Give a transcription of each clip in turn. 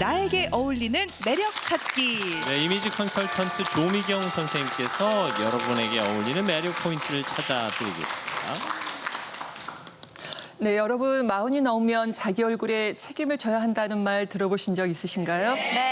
나에게 어울리는 매력 찾기. 네, 이미지 컨설턴트 조미경 선생님께서 여러분에게 어울리는 매력 포인트를 찾아드리겠습니다. 네, 여러분 마흔이 넘으면 자기 얼굴에 책임을 져야 한다는 말 들어보신 적 있으신가요? 네.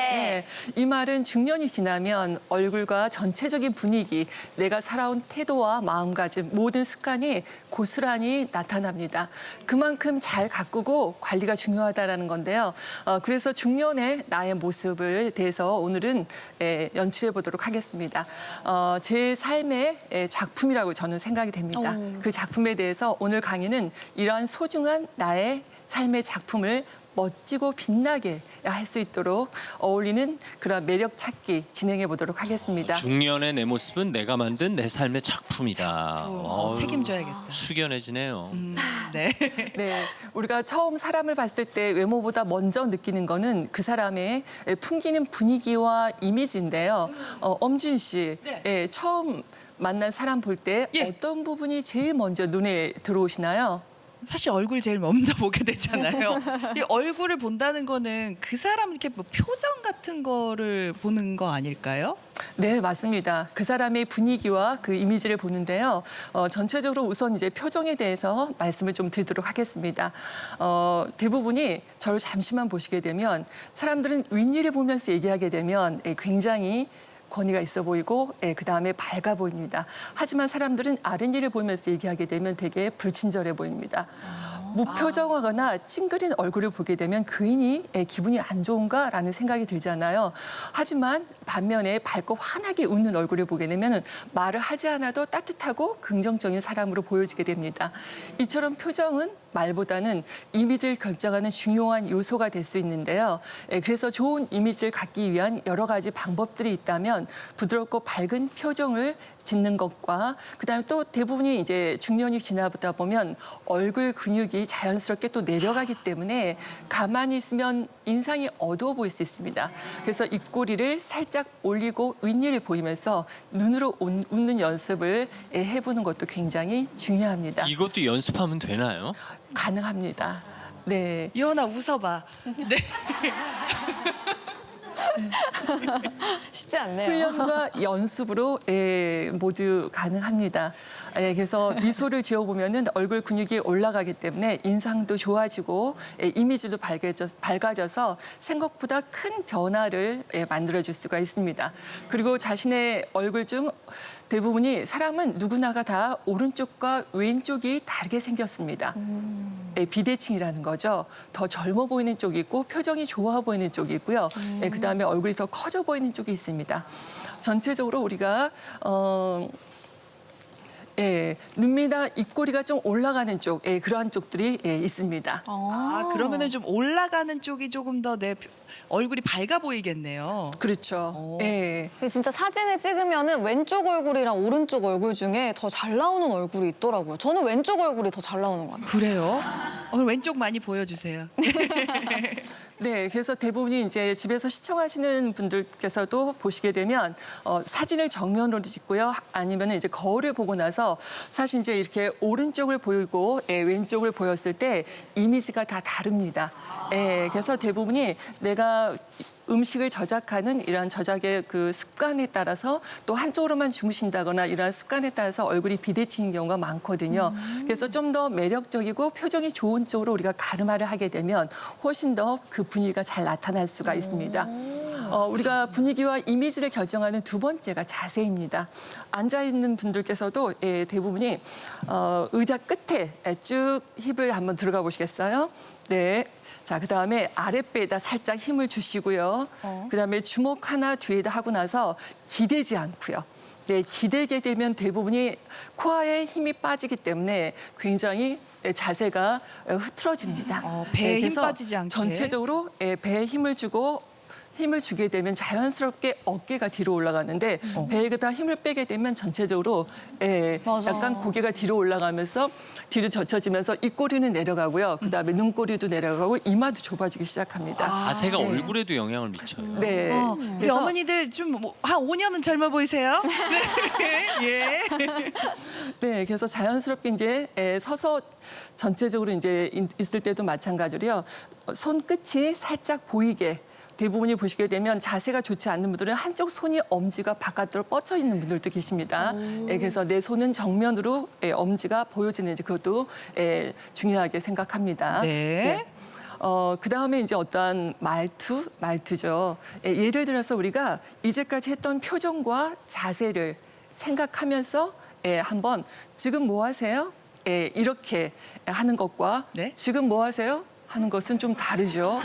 이 말은 중년이 지나면 얼굴과 전체적인 분위기, 내가 살아온 태도와 마음가짐 모든 습관이 고스란히 나타납니다. 그만큼 잘 가꾸고 관리가 중요하다라는 건데요. 어, 그래서 중년의 나의 모습을 대해서 오늘은 예, 연출해 보도록 하겠습니다. 어, 제 삶의 예, 작품이라고 저는 생각이 됩니다. 그 작품에 대해서 오늘 강의는 이러한 소중한 나의 삶의 작품을 멋지고 빛나게 할 수 있도록 어울리는 그런 매력 찾기 진행해 보도록 하겠습니다. 중년의 내 모습은 내가 만든 내 삶의 작품이다. 어, 어우, 책임져야겠다. 숙연해지네요. 네. 네, 우리가 처음 사람을 봤을 때 외모보다 먼저 느끼는 거는 그 사람의 풍기는 분위기와 이미지인데요. 어, 엄진 씨, 네. 예, 처음 만난 사람 볼 때 예. 어떤 부분이 제일 먼저 눈에 들어오시나요? 사실 얼굴 제일 먼저 보게 되잖아요. 이 얼굴을 본다는 거는 그 사람 이렇게 뭐 표정 같은 거를 보는 거 아닐까요? 네, 맞습니다. 그 사람의 분위기와 그 이미지를 보는데요. 어, 전체적으로 우선 이제 표정에 대해서 말씀을 좀 드리도록 하겠습니다. 어, 대부분이 저를 잠시만 보시게 되면 사람들은 윗일을 보면서 얘기하게 되면 예, 굉장히 권위가 있어 보이고 예, 그다음에 밝아 보입니다. 하지만 사람들은 아랫일을 보면서 얘기하게 되면 되게 불친절해 보입니다. 무표정하거나 찡그린 얼굴을 보게 되면 그인이 예, 기분이 안 좋은가라는 생각이 들잖아요. 하지만 반면에 밝고 환하게 웃는 얼굴을 보게 되면 말을 하지 않아도 따뜻하고 긍정적인 사람으로 보여지게 됩니다. 이처럼 표정은 말보다는 이미지를 결정하는 중요한 요소가 될 수 있는데요. 예, 그래서 좋은 이미지를 갖기 위한 여러 가지 방법들이 있다면 부드럽고 밝은 표정을 짓는 것과 그다음에 또 대부분이 이제 중년이 지나보다 보면 얼굴 근육이 자연스럽게 또 내려가기 때문에 가만히 있으면 인상이 어두워 보일 수 있습니다. 그래서 입꼬리를 살짝 올리고 윗니를 보이면서 눈으로 웃- 웃는 연습을 예, 해보는 것도 굉장히 중요합니다. 이것도 연습하면 되나요? 가능합니다. 네. 이현아 웃어봐. 네. 쉽지 않네요. 훈련과 연습으로 예, 모두 가능합니다. 예, 그래서 미소를 지어보면은 얼굴 근육이 올라가기 때문에 인상도 좋아지고 예, 이미지도 밝아져, 밝아져 서 생각보다 큰 변화를 예, 만들어줄 수가 있습니다. 그리고 자신의 얼굴 중 대부분이 사람은 누구나가 다 오른쪽과 왼쪽이 다르게 생겼습니다. 예, 비대칭이라는 거죠. 더 젊어 보이는 쪽이 있고 표정이 좋아 보이는 쪽이 있고요. 예, 그다음에 얼굴이 더 커져 보이는 쪽이 있습니다. 전체적으로 우리가 어 예, 눈미나 입꼬리가 좀 올라가는 쪽, 예, 그러한 쪽들이 예, 있습니다. 아, 그러면은 좀 올라가는 쪽이 조금 더 내 얼굴이 밝아 보이겠네요. 그렇죠. 오. 예. 근데 진짜 사진을 찍으면은 왼쪽 얼굴이랑 오른쪽 얼굴 중에 더 잘 나오는 얼굴이 있더라고요. 저는 왼쪽 얼굴이 더 잘 나오는 것 같아요. 그래요? 오늘 왼쪽 많이 보여주세요. 네, 그래서 대부분이 이제 집에서 시청하시는 분들께서도 보시게 되면 어, 사진을 정면으로 찍고요, 아니면 이제 거울을 보고 나서 사실 이제 이렇게 오른쪽을 보이고 예, 왼쪽을 보였을 때 이미지가 다 다릅니다. 예, 그래서 대부분이 내가 음식을 저작하는 이러한 저작의 그 습관에 따라서 또 한쪽으로만 주무신다거나 이러한 습관에 따라서 얼굴이 비대칭인 경우가 많거든요. 그래서 좀 더 매력적이고 표정이 좋은 쪽으로 우리가 가르마를 하게 되면 훨씬 더 그 분위기가 잘 나타날 수가 있습니다. 어, 우리가 분위기와 이미지를 결정하는 두 번째가 자세입니다. 앉아 있는 분들께서도 예, 대부분이 어, 의자 끝에 예, 쭉 힙을 한번 들어가 보시겠어요? 네. 자, 그 다음에 아랫배에다 살짝 힘을 주시고요. 그 다음에 주먹 하나 뒤에다 하고 나서 기대지 않고요. 네, 기대게 되면 대부분이 코아에 힘이 빠지기 때문에 굉장히 예, 자세가 예, 흐트러집니다. 어, 배에 힘 그래서 빠지지 않게. 전체적으로 예, 배에 힘을 주고 힘을 주게 되면 자연스럽게 어깨가 뒤로 올라가는데 배에다 힘을 빼게 되면 전체적으로 예, 맞아. 약간 고개가 뒤로 올라가면서 뒤로 젖혀지면서 입꼬리는 내려가고요. 그다음에 눈꼬리도 내려가고 이마도 좁아지기 시작합니다. 자세가 네. 얼굴에도 영향을 미쳐요. 네. 어, 우리 그래서 어머니들 좀 한 5년은 젊어 보이세요? 네. 예. 네, 그래서 자연스럽게 이제 에, 서서 전체적으로 이제 인- 있을 때도 마찬가지로요. 어, 손끝이 살짝 보이게 대부분이 보시게 되면 자세가 좋지 않는 분들은 한쪽 손이 엄지가 바깥으로 뻗쳐 있는 분들도 계십니다. 예, 그래서 내 손은 정면으로 예, 엄지가 보여지는지 그것도 예, 중요하게 생각합니다. 네. 어, 그 다음에 이제 어떠한 말투, 말투죠. 예, 예를 들어서 우리가 이제까지 했던 표정과 자세를 생각하면서 예, 한번 지금 뭐 하세요? 예, 이렇게 하는 것과 네. 지금 뭐 하세요? 하는 것은 좀 다르죠.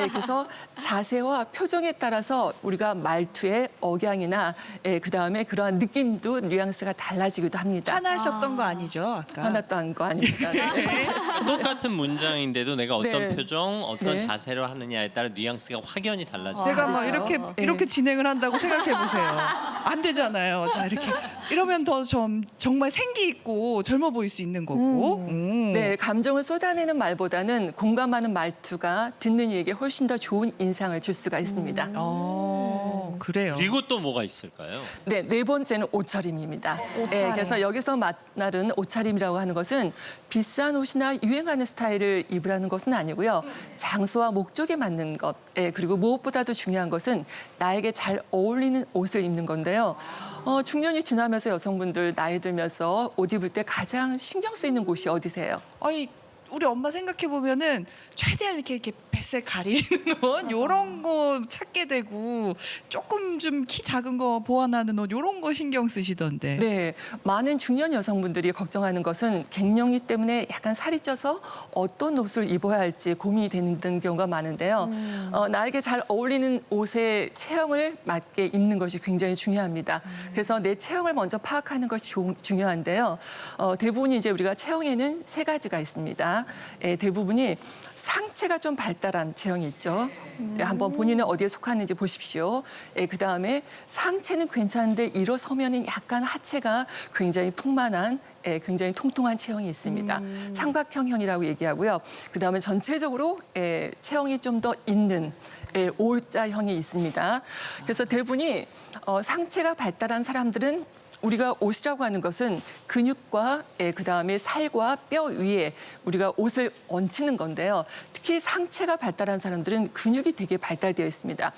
예, 그래서 자세와 표정에 따라서 우리가 말투의 억양이나 예, 그 다음에 그러한 느낌도 뉘앙스가 달라지기도 합니다. 화나셨던 거 아니죠? 아까. 화났다 한거 아닙니다. 네. 똑같은 문장인데도 내가 어떤 네. 표정, 어떤 네. 자세로 하느냐에 따라 뉘앙스가 확연히 달라져요. 제가 막 그렇죠. 이렇게 네. 이렇게 진행을 한다고 생각해 보세요. 안 되잖아요. 자 이렇게 이러면 더 좀 정말 생기 있고 젊어 보일 수 있는 거고. 음. 네, 감정을 쏟아내는 말보다는 공감 하는 말투가 듣는 이에게 훨씬 더 좋은 인상을 줄 수가 있습니다. 어 그래요. 그리고 또 뭐가 있을까요? 네, 네 번째는 옷차림입니다. 네, 그래서 여기서 말하는 옷차림이라고 하는 것은 비싼 옷이나 유행하는 스타일을 입으라는 것은 아니고요. 장소와 목적에 맞는 것, 예, 그리고 무엇보다도 중요한 것은 나에게 잘 어울리는 옷을 입는 건데요. 어, 중년이 지나면서 여성분들 나이 들면서 옷 입을 때 가장 신경 쓰이는 곳이 어디세요? 아니 우리 엄마 생각해 보면은 최대한 이렇게 이렇게 뱃살 가리는 옷 요런 거 찾게 되고 조금 좀 키 작은 거 보완하는 옷 요런 거 신경 쓰시던데. 네, 많은 중년 여성분들이 걱정하는 것은 갱년기 때문에 약간 살이 쪄서 어떤 옷을 입어야 할지 고민이 되는 경우가 많은데요. 어, 나에게 잘 어울리는 옷의 체형을 맞게 입는 것이 굉장히 중요합니다. 그래서 내 체형을 먼저 파악하는 것이 조- 중요한데요. 어, 대부분이 이제 우리가 체형에는 세 가지가 있습니다. 예, 대부분이 상체가 좀 발달한 체형이 있죠. 네, 한번 본인은 어디에 속하는지 보십시오. 예, 그 다음에 상체는 괜찮은데 일어서면은 약간 하체가 굉장히 풍만한, 예, 굉장히 통통한 체형이 있습니다. 삼각형형이라고 얘기하고요. 그 다음에 전체적으로 예, 체형이 좀 더 있는 예, O자형이 있습니다. 그래서 대부분이 어, 상체가 발달한 사람들은 우리가 옷이라고 하는 것은 근육과 예, 그다음에 살과 뼈 위에 우리가 옷을 얹히는 건데요. 특히 상체가 발달한 사람들은 근육이 되게 발달되어 있습니다.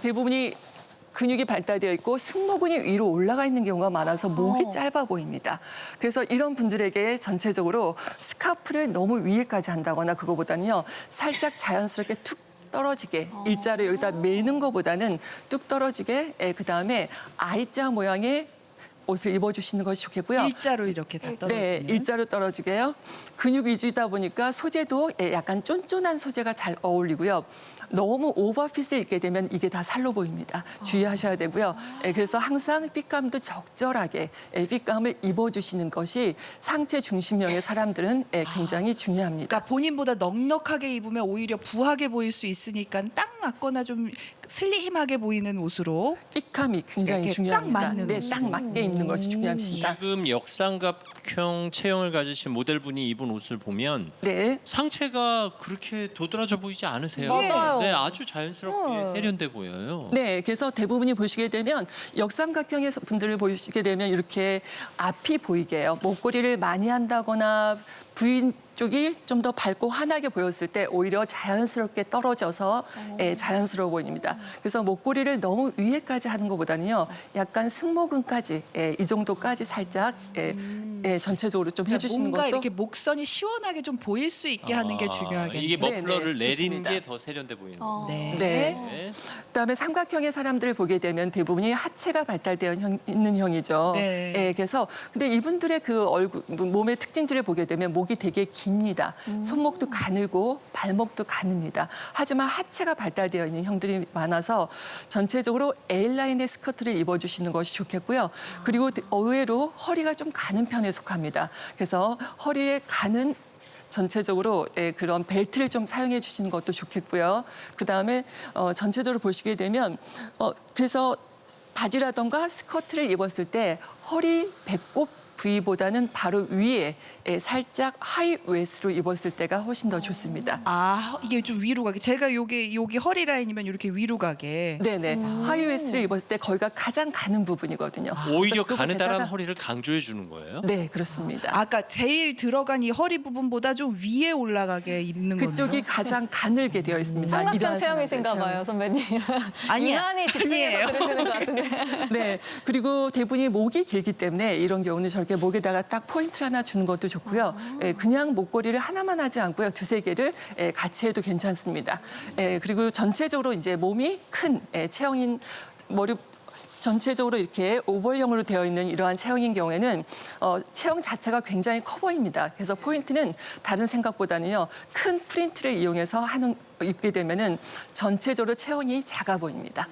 대부분이 근육이 발달되어 있고 승모근이 위로 올라가 있는 경우가 많아서 목이 짧아 보입니다. 그래서 이런 분들에게 전체적으로 스카프를 너무 위에까지 한다거나 그거보다는요 살짝 자연스럽게 툭 떨어지게 일자로 여기다 매는 것보다는 뚝 떨어지게 예, 그다음에 I자 모양의 옷을 입어주시는 것이 좋겠고요. 일자로 이렇게 다 떨어지는. 네, 일자로 떨어지게요. 근육 위주이다 보니까 소재도 예, 약간 쫀쫀한 소재가 잘 어울리고요. 너무 오버핏을 입게 되면 이게 다 살로 보입니다. 주의하셔야 되고요. 예, 그래서 항상 핏감도 적절하게 예, 핏감을 입어주시는 것이 상체 중심형의 사람들은 예, 굉장히 중요합니다. 그러니까 본인보다 넉넉하게 입으면 오히려 부하게 보일 수 있으니까 딱 맞거나 좀 슬림하게 보이는 옷으로 핏감이 굉장히 이렇게 딱 중요합니다. 맞는 네, 옷으로. 딱 맞게 입는 것이 중요합니다. 지금 역삼각형 체형을 가지신 모델분이 입은 옷을 보면 네. 상체가 그렇게 도드라져 보이지 않으세요? 맞아요. 네, 아주 자연스럽게 어. 세련돼 보여요. 네, 그래서 대부분이 보시게 되면 역삼각형의 분들을 보시게 되면 이렇게 앞이 보이게 해요. 목걸이를 많이 한다거나 부인 쪽이 좀 더 밝고 환하게 보였을 때 오히려 자연스럽게 떨어져서 예, 자연스러워 보입니다. 그래서 목걸이를 너무 위에까지 하는 것보다는요, 약간 승모근까지 예, 이 정도까지 살짝 예, 예, 전체적으로 좀 그러니까 해주시는 뭔가 것도 이렇게 목선이 시원하게 좀 보일 수 있게 하는 게 아, 중요하겠네요. 이게 네, 머플러를 네, 내리는 좋습니다. 게 더 세련돼 보이는 어. 거예요. 네. 네. 네. 그다음에 삼각형의 사람들을 보게 되면 대부분이 하체가 발달되어 형- 있는 형이죠. 네. 예, 그래서 근데 이분들의 그 얼굴 몸의 특징들을 보게 되면 목이 되게 깁니다. 손목도 가늘고 발목도 가늡니다. 하지만 하체가 발달되어 있는 형들이 많아서 전체적으로 A 라인의 스커트를 입어주시는 것이 좋겠고요. 그리고 의외로 허리가 좀 가는 편에 속합니다. 그래서 허리에 가는 전체적으로 예, 그런 벨트를 좀 사용해 주시는 것도 좋겠고요. 그 다음에 어, 전체적으로 보시게 되면 어, 그래서 바지라던가 스커트를 입었을 때 허리 배꼽 V보다는 바로 위에 예, 살짝 하이 웨스트로 입었을 때가 훨씬 더 좋습니다. 아 이게 좀 위로 가게. 제가 요게 요게 허리 라인이면 이렇게 위로 가게. 네네. 하이 웨스트를 입었을 때 거기가 가장 가는 부분이거든요. 오히려 그래서 가느다란 그곳에다가- 허리를 강조해 주는 거예요. 네, 그렇습니다. 아까 제일 들어간 이 허리 부분보다 좀 위에 올라가게 입는 거예요. 그쪽이 가장 가늘게 되어 있습니다. 삼각형 이러한 체형이신가 사람들 봐요, 선배님. 아니야. 유난히 집중해서 아니에요. 들으시는 것 같은데. 네. 그리고 대부분이 목이 길기 때문에 이런 경우는 저렇게 목에다가 딱 포인트를 하나 주는 것도 좋고요. 예, 그냥 목걸이를 하나만 하지 않고요. 두세 개를 예, 같이 해도 괜찮습니다. 예, 그리고 전체적으로 이제 몸이 큰 예, 체형인 머리 전체적으로 이렇게 오벌형으로 되어 있는 이러한 체형인 경우에는 어, 체형 자체가 굉장히 커 보입니다. 그래서 포인트는 다른 생각보다는요 큰 프린트를 이용해서 하는 입게 되면은 전체적으로 체형이 작아 보입니다.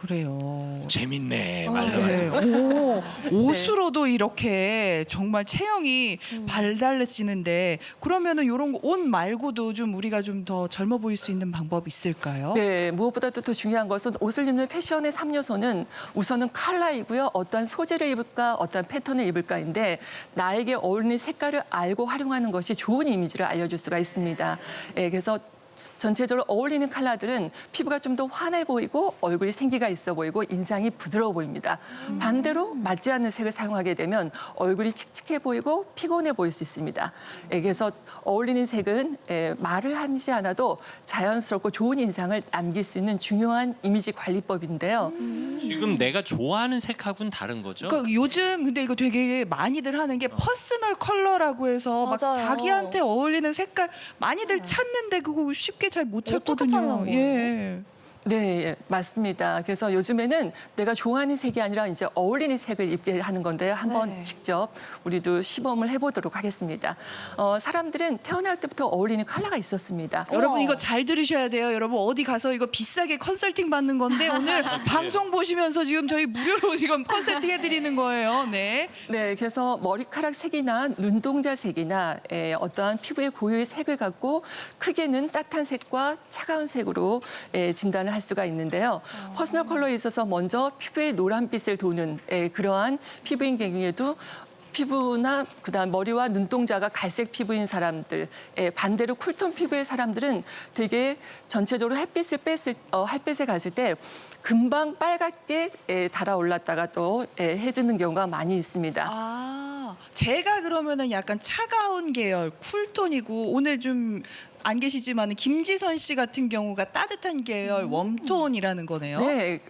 그래요. 재밌네 네. 말로. 오, 옷으로도 이렇게 정말 체형이 발달해지는데 그러면은 이런 거 옷 말고도 좀 우리가 좀 더 젊어 보일 수 있는 방법 있을까요? 네, 무엇보다도 더 중요한 것은 옷을 입는 패션의 삼요소는 우선은 컬러이고요. 어떠한 소재를 입을까, 어떠한 패턴을 입을까인데 나에게 어울리는 색깔을 알고 활용하는 것이 좋은 이미지를 알려줄 수가 있습니다. 예, 그래서 전체적으로 어울리는 컬러들은 피부가 좀 더 환해 보이고 얼굴이 생기가 있어 보이고 인상이 부드러워 보입니다. 반대로 맞지 않는 색을 사용하게 되면 얼굴이 칙칙해 보이고 피곤해 보일 수 있습니다. 예, 그래서 어울리는 색은 예, 말을 하지 않아도 자연스럽고 좋은 인상을 남길 수 있는 중요한 이미지 관리법인데요. 지금 내가 좋아하는 색하고는 다른 거죠? 그러니까 요즘 근데 이거 되게 많이들 하는 게 퍼스널 컬러라고 해서 막 맞아요. 자기한테 어울리는 색깔 많이들 찾는데 그거 쉽게 잘 못 어떻게 찾거든요. 거예요? 예. 네, 예, 맞습니다. 그래서 요즘에는 내가 좋아하는 색이 아니라 이제 어울리는 색을 입게 하는 건데요. 한번 네. 직접 우리도 시범을 해보도록 하겠습니다. 어, 사람들은 태어날 때부터 어울리는 컬러가 있었습니다. 여러분. 이거 잘 들으셔야 돼요. 여러분 어디 가서 이거 비싸게 컨설팅 받는 건데 오늘 방송 보시면서 지금 저희 무료로 지금 컨설팅 해드리는 거예요. 네. 네, 그래서 머리카락 색이나 눈동자 색이나 에, 어떠한 피부의 고유의 색을 갖고 크게는 따뜻한 색과 차가운 색으로 에, 진단을 할 수가 있는데요. 퍼스널 컬러에 있어서 먼저 피부의 노란빛을 도는 에, 그러한 피부인 경우에도 피부나 그다음 머리와 눈동자가 갈색 피부인 사람들, 에, 반대로 쿨톤 피부의 사람들은 되게 전체적으로 햇빛을 뺐을 어, 햇빛에 갔을 때 금방 빨갛게 에, 달아올랐다가 또 에, 해지는 경우가 많이 있습니다. 아, 제가 그러면은 약간 차가운 계열 쿨톤이고 오늘 좀 안 계시지만 김지선 씨 같은 경우가 따뜻한 계열 웜톤이라는 거네요. 네,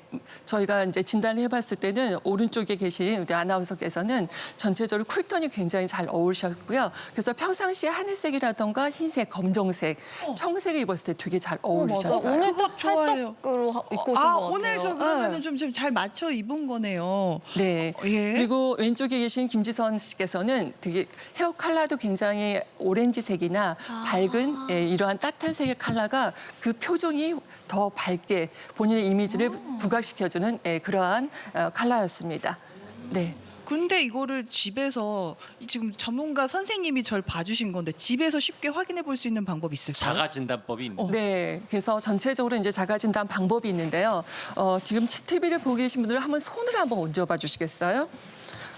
저희가 이제 진단을 해봤을 때는 오른쪽에 계신 우리 아나운서께서는 전체적으로 쿨톤이 굉장히 잘 어울리셨고요. 그래서 평상시에 하늘색이라던가 흰색, 검정색, 청색을 입었을 때 되게 잘 어. 어울리셨어요. 오늘 그거 딱. 찰떡으로 하- 입고 오신 아, 것 같아요. 오늘 저 그러면은 네. 좀잘 맞춰 입은 거네요. 네. 예. 그리고 왼쪽에 계신 김지선 씨께서는 되게 헤어 컬러도 굉장히 오렌지색이나 밝은 예, 이러한 따뜻한 색의 컬러가 그 표정이 더 밝게 본인의 이미지를 부각시켜주는 예, 그러한 어, 컬러였습니다. 네. 근데 이거를 집에서 지금 전문가 선생님이 절 봐주신 건데 집에서 쉽게 확인해 볼 수 있는 방법 있을까요? 자가 진단법이 있는. 네, 그래서 전체적으로 이제 자가 진단 방법이 있는데요. 어, 지금 TV를 보고 계신 분들 한번 손을 한번 얹어봐 주시겠어요?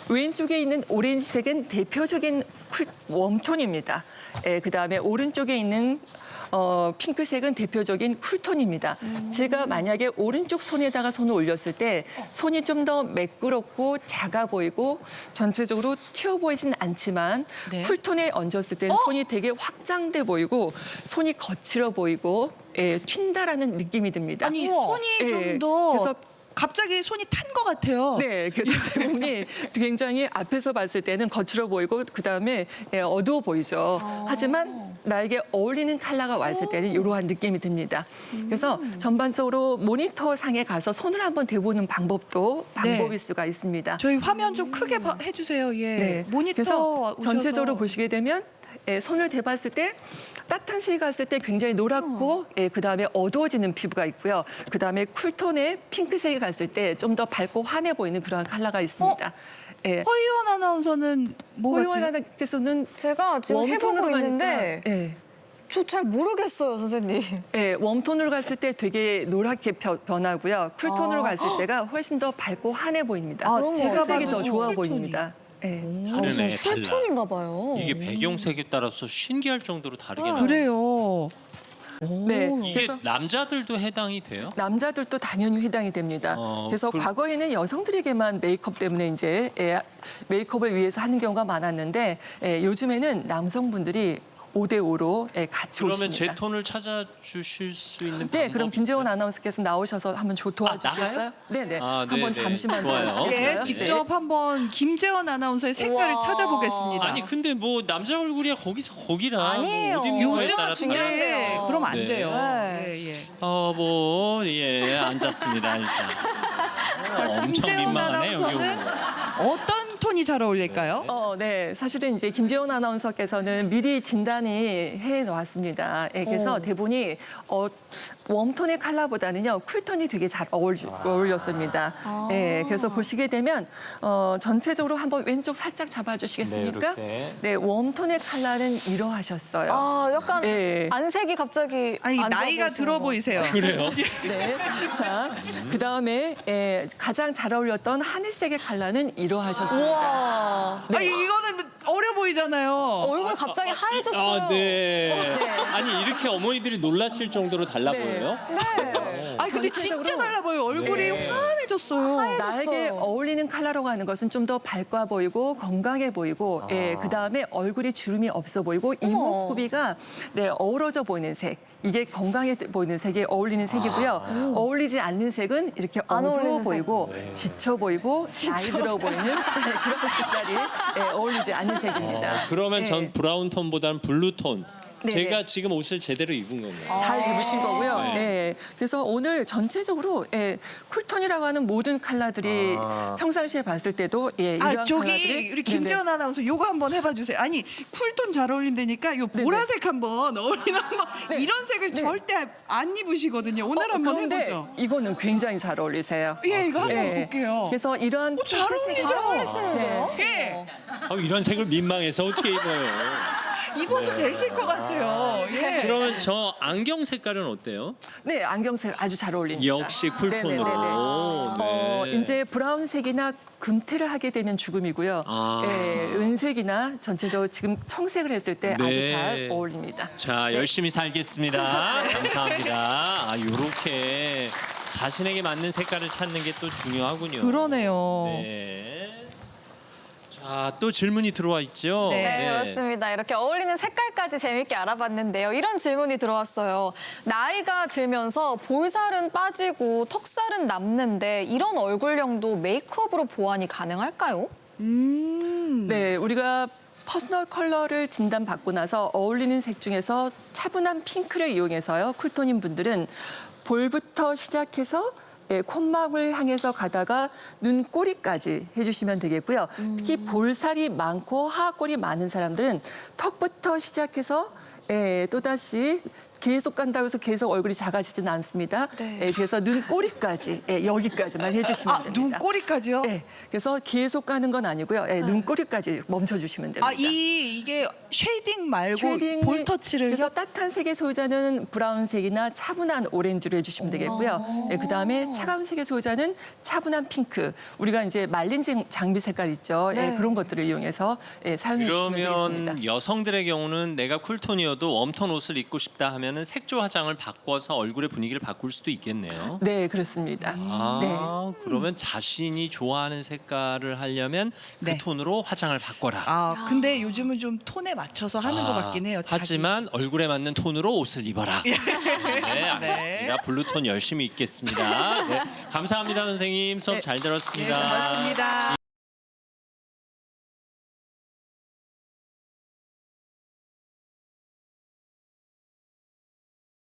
왼쪽에 있는 오렌지색은 대표적인 쿨, 웜톤입니다. 예, 그다음에 오른쪽에 있는 어, 핑크색은 대표적인 쿨톤입니다. 제가 만약에 오른쪽 손에다가 손을 올렸을 때 손이 좀 더 매끄럽고 작아 보이고 전체적으로 튀어 보이진 않지만 네. 쿨톤에 얹었을 때는 손이 되게 확장돼 보이고 손이 거칠어 보이고 예, 튄다라는 느낌이 듭니다. 아니. 손이 예, 좀더 그래서 갑자기 손이 탄 것 같아요. 네, 그래서 대부분이 굉장히 앞에서 봤을 때는 거칠어 보이고 그 다음에 어두워 보이죠. 하지만 나에게 어울리는 컬러가 왔을 때는 이러한 느낌이 듭니다. 그래서 전반적으로 모니터 상에 가서 손을 한번 대보는 방법도 방법일 수가 있습니다. 저희 화면 좀 크게 봐- 해주세요. 예. 네. 모니터 그래서 오셔서. 전체적으로 보시게 되면 예, 손을 대봤을 때 따뜻한 색이 갔을 때 굉장히 노랗고 예, 그다음에 어두워지는 피부가 있고요. 그다음에 쿨톤의 핑크색이 갔을 때 좀 더 밝고 환해 보이는 그러한 컬러가 있습니다. 예. 허이원 아나운서는 뭐 호유원 같아요? 하나께서는 제가 지금 해보고 웜톤으로 있는데 가니까, 예. 저 잘 모르겠어요, 선생님. 예, 웜톤으로 갔을 때 되게 노랗게 펴- 변하고요. 쿨톤으로 아. 갔을 때가 훨씬 더 밝고 환해 보입니다. 아, 그런 제가 거 색이 봐도 더 좀 좋아 쿨톤이. 보입니다. 예. 다르네, 달라. 쿨톤인가 봐요. 이게 배경색에 따라서 신기할 정도로 다르게 아. 나와요. 그래요. 네, 이게 그래서 남자들도 해당이 돼요? 남자들도 당연히 해당이 됩니다. 어, 그래서 그- 과거에는 여성들에게만 메이크업 때문에 이제 예, 메이크업을 위해서 하는 경우가 많았는데 예, 요즘에는 남성분들이 5대 5로 예, 같이 그러면 오십니다. 제 톤을 찾아주실 수 있는 네, 방법 그럼 김재원 아나운서께서 나오셔서 한번 조 도와주시겠어요? 나가요? 네, 네. 아, 네, 한번 네. 잠시만 좋아요. 도와주시겠어요? 네, 직접 한번 김재원 아나운서의 색깔을 우와. 찾아보겠습니다. 아니 근데 뭐 남자 얼굴이야 거기서 거기라 아니에요. 뭐 어디 뮤화에 요즘은 따라 중요한데요. 네, 그럼 안 네. 돼요. 네. 예, 예. 어, 뭐, 예, 앉았습니다, 일단. 어, 엄청 김재원 민망하네, 여기 아나운서는 오면. 어떤 톤이 잘 어울릴까요? 어, 네. 사실은 이제 김재원 아나운서께서는 미리 진단이 해 놓았습니다. 예, 그래서 어. 대본이 어, 웜톤의 컬러보다는요 쿨톤이 되게 잘 어울, 어울렸습니다. 아. 예, 그래서 보시게 되면 어, 전체적으로 한번 왼쪽 살짝 잡아주시겠습니까? 네, 네, 이렇게. 웜톤의 컬러는 이러하셨어요. 아, 약간 예. 안색이 갑자기 아니 안 좋아 나이가 보이시는 들어 거. 보이세요. 그래요? 네. 자, 그 다음에 예, 가장 잘 어울렸던 하늘색의 컬러는 이러하셨습니다. 아니 이거는 어려 보이잖아요. 얼굴 갑자기 하얘졌어요. 아, 네. 아니, 이렇게 어머니들이 놀라실 정도로 달라 네. 보여요? 네. 아니 근데 진짜 달라 보여. 얼굴이 네. 환해졌어요. 하얘- 나에게. 어울리는 컬러라고 하는 것은 좀 더 밝아 보이고 건강해 보이고 예, 그 다음에 얼굴이 주름이 없어 보이고 이목구비가 네, 어우러져 보이는 색. 이게 건강해 보이는 색에 어울리는 색이고요. 어울리지 않는 색은 이렇게 안 어두워 어울리는 보이고 지쳐 보이고 나이 들어 보이는 네, 그런 색깔이 예, 어울리지 않는 색입니다. 어, 그러면 예. 전 브라운 톤보다는 블루 톤. 네, 제가 네. 지금 옷을 제대로 입은 거네요. 잘 입으신 거고요. 네. 예. 그래서 오늘 전체적으로 예, 쿨톤이라고 하는 모든 컬러들이 아. 평상시에 봤을 때도 예, 이러한 아 저기 컬러들이 우리 네네. 김재원 아나운서 요거 한번 해봐 주세요. 아니 쿨톤 잘 어울린다니까 요 네네. 보라색 한번 어울리는 거 이런 색을 네. 절대 안 입으시거든요. 오늘 어, 한번 그런데 해보죠. 이거는 굉장히 잘 어울리세요. 예, 이거 한번 예. 볼게요. 그래서 이러한 어, 잘 어울리죠? 잘 어울리시는데요? 예. 아, 이런 색을 민망해서 어떻게 입어요? 입어도 되실 것 같아요. 예. 그러면 저 안경 색깔은 어때요? 네, 안경색 아주 잘 어울립니다. 역시 쿨톤으로. 네네네네. 어, 네. 이제 브라운색이나 금태를 하게 되면 죽음이고요. 아. 예, 은색이나 전체적으로 지금 청색을 했을 때 네. 아주 잘 어울립니다. 자, 열심히 살겠습니다. 감사합니다. 아, 요렇게 자신에게 맞는 색깔을 찾는 게 또 중요하군요. 그러네요. 네. 자, 또 질문이 들어와 있죠? 네. 네, 그렇습니다. 이렇게 어울리는 색깔까지 재밌게 알아봤는데요. 이런 질문이 들어왔어요. 나이가 들면서 볼살은 빠지고 턱살은 남는데 이런 얼굴형도 메이크업으로 보완이 가능할까요? 음. 네, 우리가 퍼스널 컬러를 진단받고 나서 어울리는 색 중에서 차분한 핑크를 이용해서요. 쿨톤인 분들은 볼부터 시작해서 예, 콧막을 향해서 가다가 눈꼬리까지 해주시면 되겠고요. 특히 볼살이 많고 하악골이 많은 사람들은 턱부터 시작해서 예, 또다시 계속 간다고 해서 계속 얼굴이 작아지지는 않습니다. 네. 예, 그래서 눈꼬리까지 예, 여기까지만 해주시면 아 됩니다. 눈꼬리까지요? 네, 그래서 계속 가는 건 아니고요. 예, 눈꼬리까지 멈춰주시면 됩니다. 아 이 이게 쉐이딩 말고 쉐이딩을- 볼 터치를 그래서 따뜻한 색의 소유자는 브라운색이나 차분한 오렌지로 해주시면 되겠고요. 예, 그 다음에 차가운 색의 소유자는 차분한 핑크. 우리가 이제 말린 장- 장비 색깔 있죠. 예, 네. 그런 것들을 이용해서 예, 사용해 주시면 그러면 되겠습니다. 여성들의 경우는 내가 쿨톤이어도 웜톤 옷을 입고 싶다 하면은 색조 화장을 바꿔서 얼굴의 분위기를 바꿀 수도 있겠네요. 네, 그렇습니다. 아, 네. 그러면 자신이 좋아하는 색깔을 하려면 네. 그 톤으로 화장을 바꿔라. 아 근데 요즘은 좀 톤에 맞춰서 하는 것 아, 같긴 해요. 자기. 하지만 얼굴에 맞는 톤으로 옷을 입어라. 네, 알겠습니다. 블루톤 열심히 입겠습니다. 네, 감사합니다, 선생님. 수업 네. 잘 네, 들었습니다. 고맙습니다.